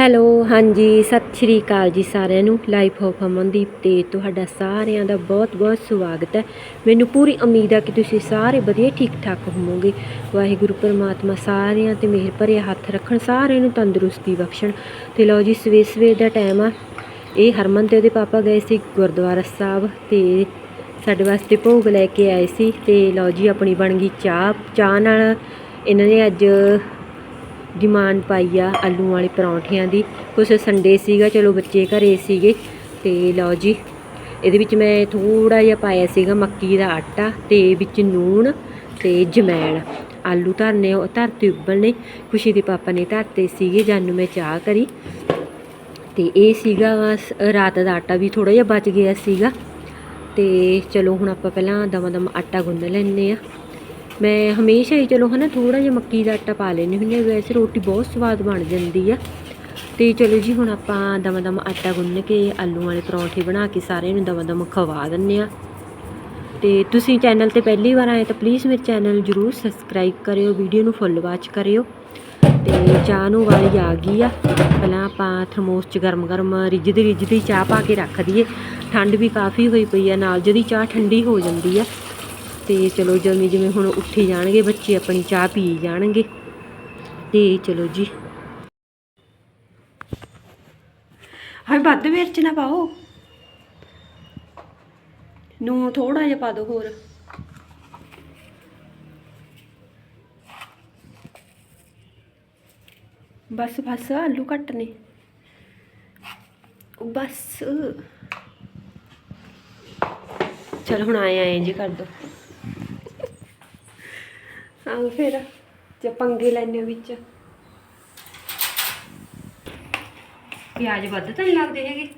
Hello, ਹਾਂਜੀ, ਸਤਿ ਸ਼੍ਰੀ ਅਕਾਲ ਜੀ ਸਾਰਿਆਂ ਨੂੰ। ਲਾਈਫ ਆਫ ਅਮਨਦੀਪ ਤੇ ਤੁਹਾਡਾ ਸਾਰਿਆਂ ਦਾ ਬਹੁਤ-ਬਹੁਤ ਸਵਾਗਤ ਹੈ। ਮੈਨੂੰ ਪੂਰੀ ਉਮੀਦ ਹੈ ਕਿ ਤੁਸੀਂ ਸਾਰੇ ਵਧੀਆ ਠੀਕ ਠਾਕ ਹੋਵੋਗੇ। ਵਾਹਿਗੁਰੂ ਪਰਮਾਤਮਾ ਸਾਰਿਆਂ ਤੇ ਮਿਹਰ ਭਰੇ ਹੱਥ ਰੱਖਣ, ਸਾਰਿਆਂ ਨੂੰ ਤੰਦਰੁਸਤੀ ਬਖਸ਼ਣ। ਤੇ ਲਓ ਜੀ, ਸਵੇਰ ਸਵੇਰ ਦਾ ਟਾਈਮ ਆ। ਇਹ ਹਰਮਨ ਤੇ ਉਹਦੇ ਪਾਪਾ ਗਏ ਸੀ ਗੁਰਦੁਆਰਾ ਸਾਹਿਬ ਤੇ ਸਾਡੇ ਵਾਸਤੇ ਭੋਗ ਲੈ ਕੇ ਆਏ ਸੀ। ਤੇ ਲਓ ਜੀ, ਆਪਣੀ ਬਣ ਗਈ ਚਾਹ। ਚਾਹ ਨਾਲ ਇਹਨਾਂ ਨੇ ਅੱਜ ਡਿਮਾਂਡ ਪਾਈ ਆ ਆਲੂ ਵਾਲੇ ਪਰੌਂਠਿਆਂ ਦੀ। ਕੁਛ ਸੰਡੇ ਸੀਗਾ, ਚਲੋ ਬੱਚੇ ਘਰੇ ਸੀਗੇ ਤੇ ਲਓ ਜੀ, ਇਹਦੇ ਵਿੱਚ ਮੈਂ ਥੋੜਾ ਜਿਹਾ ਪਾਇਆ ਸੀਗਾ ਮੱਕੀ ਦਾ ਆਟਾ ਤੇ ਵਿੱਚ ਨੂਣ ਤੇ ਜਮੈਣ ਆਲੂ ਧਰਨੇ, ਉਹ ਧਰਤੇ ਉਬਲਣੇ ਖੁਸ਼ੀ ਦੇ ਪਾਪਾ ਨੇ ਧਰਤੇ ਸੀਗੇ, ਜਾਨੂੰ ਮੈਂ ਚਾਹ ਕਰੀ। ਤੇ ਇਹ ਸੀਗਾ ਬਸ, ਰਾਤ ਦਾ ਆਟਾ ਵੀ ਥੋੜਾ ਜਿਹਾ ਬਚ ਗਿਆ ਸੀਗਾ। ਤੇ ਚਲੋ ਹੁਣ ਆਪਾਂ ਪਹਿਲਾਂ ਦਮ ਦਮ ਆਟਾ ਗੁੰਨ ਲੈਂਦੇ ਆ ਮੈਂ ਹਮੇਸ਼ਾ ਹੀ ਚਲੋ ਹਨਾ ਥੋੜਾ ਜਿਹਾ ਮੱਕੀ ਦਾ ਆਟਾ ਪਾ ਲੈਂਦੀ ਹੁੰਦੀ ਹਾਂ, ਵੈਸੇ ਰੋਟੀ ਬਹੁਤ ਸਵਾਦ ਬਣ ਜਾਂਦੀ ਆ। ਤੇ ਚਲੋ ਜੀ ਹੁਣ ਆਪਾਂ ਦਮ ਦਮ ਆਟਾ ਗੁੰਨ ਕੇ ਆਲੂ ਵਾਲੇ ਪਰੌਂਠੇ ਬਣਾ ਕੇ ਸਾਰਿਆਂ ਨੂੰ ਦਮ ਦਮ ਖਵਾ ਦਿੰਨੇ ਆ ਤੇ ਤੁਸੀਂ ਚੈਨਲ ਤੇ ਪਹਿਲੀ ਵਾਰ ਆਏ ਤਾਂ ਪਲੀਜ਼ ਮੇਰੇ ਚੈਨਲ ਜਰੂਰ ਸਬਸਕ੍ਰਾਈਬ ਕਰਿਓ ਵੀਡੀਓ ਨੂੰ ਫੁੱਲ ਵਾਚ ਕਰਿਓ। ਤੇ ਚਾਹ ਨੂੰ ਵਾਲੀ ਆ ਗਈ ਆ। ਪਹਿਲਾਂ ਆਪਾਂ ਥਰਮੋਸ 'ਚ ਗਰਮ ਗਰਮ ਰਿੱਝਦੀ ਰਿੱਝਦੀ ਚਾਹ ਪਾ ਕੇ ਰੱਖ ਦਈਏ। ਠੰਡ ਵੀ ਕਾਫੀ ਹੋਈ ਪਈ ਆ, ਨਾਲ ਜਦੀ ਚਾਹ ਠੰਡੀ ਹੋ ਜਾਂਦੀ ਆ। ਤੇ ਚਲੋ ਜਿਵੇਂ ਜਿਵੇਂ ਹੁਣ ਉੱਠੀ ਜਾਣਗੇ ਬੱਚੇ, ਆਪਣੀ ਚਾਹ ਪੀ ਜਾਣਗੇ। ਤੇ ਚਲੋ ਜੀ। ਹਾਂ, ਵੱਧ ਮਿਰਚ ਨਾ ਪਾਓ। ਨੂੰ ਥੋੜਾ ਜਿਹਾ ਪਾ ਦਿਓ ਹੋਰ। ਬਸ ਬਸ, ਆਲੂ ਕੱਟ ਨੇ ਬਸ। ਚਲ, ਹੁਣ ਆਏ ਆਏ ਜੀ ਕਰ ਦੋ। ਹਾਂ ਫਿਰ ਜੇ ਪੰਗੇ ਲੈਣੇ ਵਿੱਚ। ਪਿਆਜ਼ ਵੱਧ ਤਾਂ ਨਹੀਂ ਲੱਗਦੇ ਹੈਗੇ।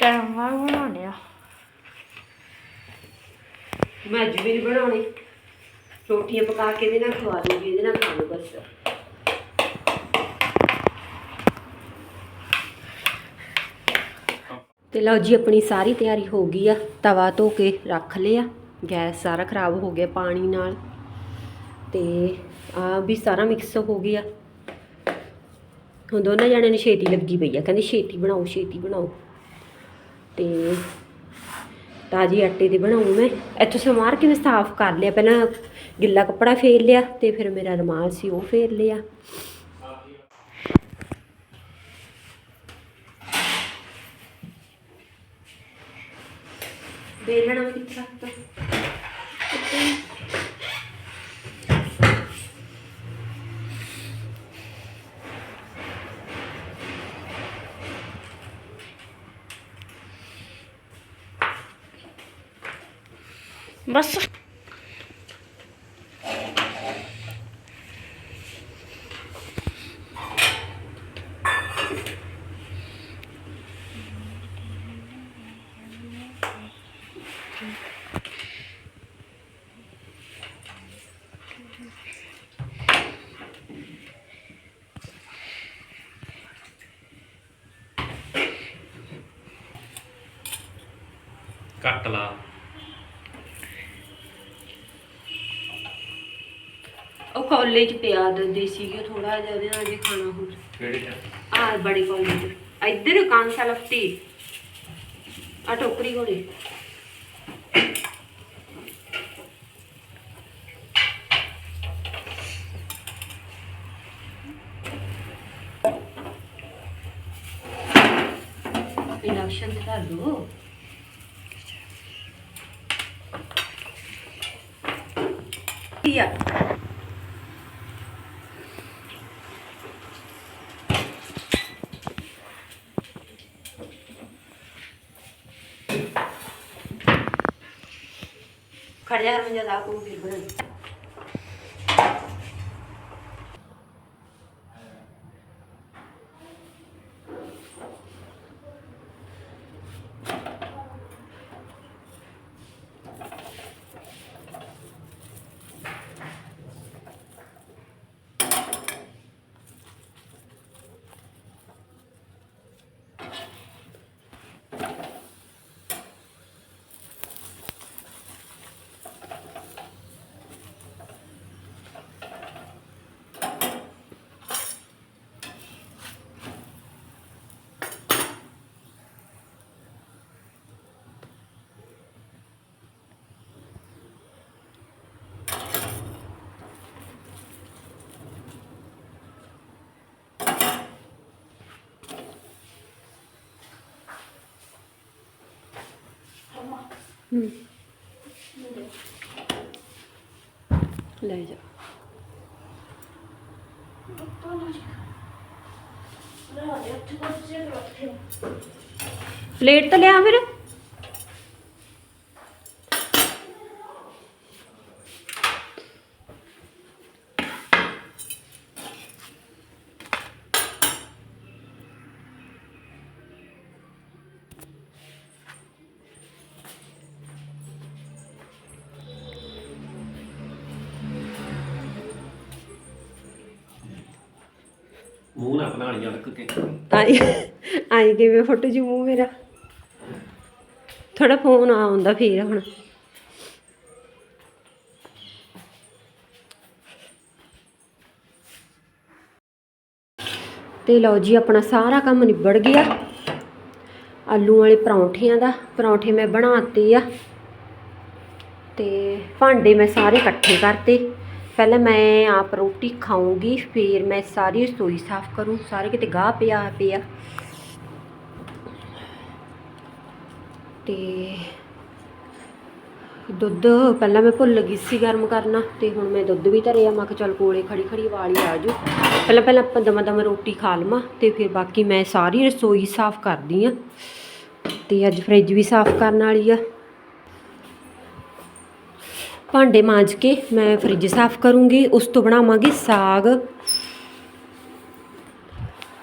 ਟਾਈਮ ਨਾਲ ਬਣਾਉਣੇ ਆ ਮੈਂ ਅੱਜ ਵੀ ਨਹੀਂ ਬਣਾਉਣੀ। ਰੋਟੀਆਂ ਪਕਾ ਕੇ ਇਹਦੇ ਨਾਲ ਖਵਾ ਦੂੰਗੀ ਇਹਦੇ ਨਾਲ ਖਾ ਲਓ ਬਸ। ਤੇ ਲਓ ਜੀ, ਆਪਣੀ ਸਾਰੀ ਤਿਆਰੀ ਹੋ ਗਈ ਆ। ਤਵਾ ਧੋ ਕੇ ਰੱਖ ਲਿਆ। ਗੈਸ ਸਾਰਾ ਖਰਾਬ ਹੋ ਗਿਆ ਪਾਣੀ ਨਾਲ। ਤੇ ਆ ਵੀ ਸਾਰਾ ਮਿਕਸ ਹੋ ਗਿਆ। ਹੁਣ ਦੋਨਾਂ ਜਣਿਆਂ ਨੂੰ ਛੇਤੀ ਲੱਗੀ ਪਈ ਆ। ਕਹਿੰਦੇ ਛੇਤੀ ਬਣਾਓ ਛੇਤੀ ਬਣਾਓ। ਤੇ ਤਾਜੀ ਆਟੇ ਦੀ ਬਣਾਉਂ ਮੈਂ। ਇੱਥੋਂ ਸਮਾਰ ਕੇ ਮੈਂ ਸਾਫ਼ ਕਰ ਲਿਆ। ਪਹਿਲਾਂ ਗਿੱਲਾ ਕੱਪੜਾ ਫੇਰ ਲਿਆ ਤੇ ਫਿਰ ਮੇਰਾ ਰੁਮਾਲ ਸੀ, ਉਹ ਫੇਰ ਲਿਆ। Beyler o ਕੱਟ ਲਾ। ਉਹ ਕਾਲਜ ਪਿਆ ਦਿੰਦੇ ਸੀਗੇ ਥੋੜਾ ਜਿਹਾ ਉਹਦੇ ਨਾਲ ਵੀ ਖਾਣਾ ਹੋਰ। ਕਿਹੜੇ ਚ? ਆਹ ਬੜੀ ਕਾਲਜ ਇੱਧਰ ਕਾਂਸਾ ਲਫਟੀ ਆ ਟੋਕਰੀ ਕੋਲੇ। ਇੰਡਕਸ਼ਨ ਤੇ ਧਰ ਦੋ। ਕੀ ਆ ਖੜ ਜਾ ਰਮਜਾ ਦਾ ਲੈ ਜਾ। ਪਲੇਟ ਤਾਂ ਲਿਆ ਫਿਰ। ਮੂੰਹ ਨਾ ਬਣਾ ਲਈ ਕੇ। ਆਈ ਆਈ ਕਿਵੇਂ ਫੋਟੋ ਜੀ ਮੂੰਹ ਮੇਰਾ? ਥੋੜਾ ਫੋਨ ਆਉਂਦਾ ਫੇਰ ਹੁਣ। ਤੇ ਲਓ ਜੀ, ਆਪਣਾ ਸਾਰਾ ਕੰਮ ਨਿਬੜ ਗਿਆ। ਆਲੂ ਵਾਲੇ ਪਰੌਂਠਿਆਂ ਦਾ, ਪਰੌਂਠੇ ਮੈਂ ਬਣਾਤੇ ਆ। ਤੇ ਭਾਂਡੇ ਮੈਂ ਸਾਰੇ ਇਕੱਠੇ ਕਰਤੇ। ਪਹਿਲਾਂ ਮੈਂ ਆਪ ਰੋਟੀ ਖਾਊਂਗੀ, ਫਿਰ ਮੈਂ ਸਾਰੀ ਰਸੋਈ ਸਾਫ਼ ਕਰੂੰ, ਸਾਰੇ ਕਿਤੇ ਗਾਹ ਪਿਆ ਪਿਆ। ਤੇ ਦੁੱਧ ਪਹਿਲਾਂ ਮੈਂ ਭੁੱਲ ਗਈ ਸੀ ਗਰਮ ਕਰਨਾ, ਤੇ ਹੁਣ ਮੈਂ ਦੁੱਧ ਵੀ ਧਰਿਆ, ਮੈਂ ਕਿਹਾ ਚੱਲ ਕੋਲੇ ਖੜੀ ਖੜੀ ਵਾਲੀ ਆ ਜੂ ਪਹਿਲਾਂ ਪਹਿਲਾਂ ਆਪਾਂ ਦਮਾ ਦਮ ਰੋਟੀ ਖਾ ਲਵਾਂ, ਤੇ ਫਿਰ ਬਾਕੀ ਮੈਂ ਸਾਰੀ ਰਸੋਈ ਸਾਫ਼ ਕਰਦੀ ਆ। ਤੇ ਅੱਜ ਫ੍ਰਿਜ ਵੀ ਸਾਫ਼ ਕਰਨ ਵਾਲੀ ਆ। ਭਾਂਡੇ ਮਾਂਜ ਕੇ ਮੈਂ ਫ੍ਰਿਜ ਸਾਫ਼ ਕਰੂੰਗੀ, ਉਸ ਤੋਂ ਬਣਾਵਾਂਗੀ ਸਾਗ।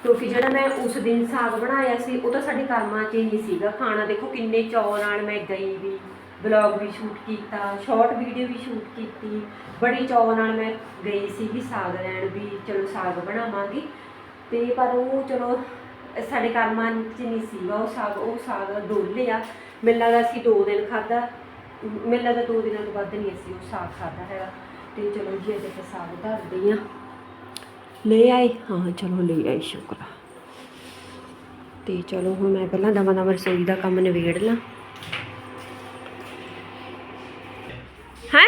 ਕਿਉਂਕਿ ਜਿਹੜਾ ਮੈਂ ਉਸ ਦਿਨ ਸਾਗ ਬਣਾਇਆ ਸੀ, ਉਹ ਤਾਂ ਸਾਡੇ ਕਰਮਾਂ 'ਚ ਹੀ ਨਹੀਂ ਸੀਗਾ। ਖਾਣਾ ਦੇਖੋ ਕਿੰਨੇ ਚਾਅ ਨਾਲ ਮੈਂ ਗਈ ਵੀ ਵਲੌਗ ਵੀ ਸ਼ੂਟ ਕੀਤਾ ਸ਼ਾਰਟ ਵੀਡੀਓ ਵੀ ਸ਼ੂਟ ਕੀਤੀ। ਬੜੀ ਚਾਅ ਨਾਲ ਮੈਂ ਗਈ ਸੀਗੀ ਸਾਗ ਲੈਣ ਵੀ, ਚਲੋ ਸਾਗ ਬਣਾਵਾਂਗੀ। ਤੇ ਪਰ ਉਹ ਚਲੋ, ਸਾਡੇ ਕਰਮਾਂ 'ਚ ਨਹੀਂ ਸੀਗਾ ਉਹ ਸਾਗ ਉਹ ਸਾਗ ਡੋਲਿਆ। ਮੈਨੂੰ ਲੱਗਦਾ ਸੀ ਦੋ ਦਿਨ ਖਾਦਾ ਮੈਨੂੰ ਲੱਗਦਾ ਦੋ ਦਿਨਾਂ ਤੋਂ ਵੱਧ ਨਹੀਂ ਅਸੀਂ ਉਹ ਸਾਗ ਖਾਦਾ ਹੈਗਾ। ਤੇ ਚਲੋ ਜੀ, ਅੱਜ ਆਪਾਂ ਸਾਗ ਧਰਦੇ ਆ ਲੈ ਆਏ। ਹਾਂ, ਚਲੋ ਲੈ ਆਏ, ਸ਼ੁਕਰ ਤੇ ਚਲੋ ਹੁਣ ਮੈਂ ਪਹਿਲਾਂ ਦਮਾ ਦਮਾ ਰਸੋਈ ਦਾ ਕੰਮ ਨਿਬੇੜ ਲਾਂ। ਹੈ?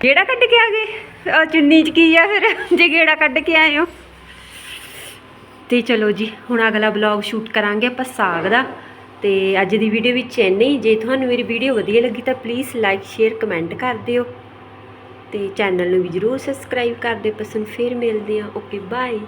ਕਿਹੜਾ ਕੱਢ ਕੇ ਆ ਗਏ? ਆ ਚੁੰਨੀ ਚ ਕੀ ਆ ਫਿਰ? ਜੇ ਗੇੜਾ ਕੱਢ ਕੇ ਆਏ ਹੋ। ਤੇ ਚਲੋ ਜੀ, ਹੁਣ ਅਗਲਾ ਬਲੌਗ ਸ਼ੂਟ ਕਰਾਂਗੇ ਆਪਾਂ ਸਾਗ ਦਾ। ਤੇ ਅੱਜ ਦੀ ਵੀਡੀਓ ਵਿੱਚ ਇੰਨਾ ਹੀ। ਜੇ ਤੁਹਾਨੂੰ ਮੇਰੀ ਵੀਡੀਓ ਵਧੀਆ ਲੱਗੀ ਤਾਂ ਪਲੀਜ਼ ਲਾਈਕ ਸ਼ੇਅਰ ਕਮੈਂਟ ਕਰ ਦਿਓ। ਤੇ ਚੈਨਲ ਨੂੰ ਵੀ ਜਰੂਰ ਸਬਸਕ੍ਰਾਈਬ ਕਰ ਦਿਓ। ਪਸੰਦ ਫਿਰ ਮਿਲਦੇ ਆ ਓਕੇ ਬਾਏ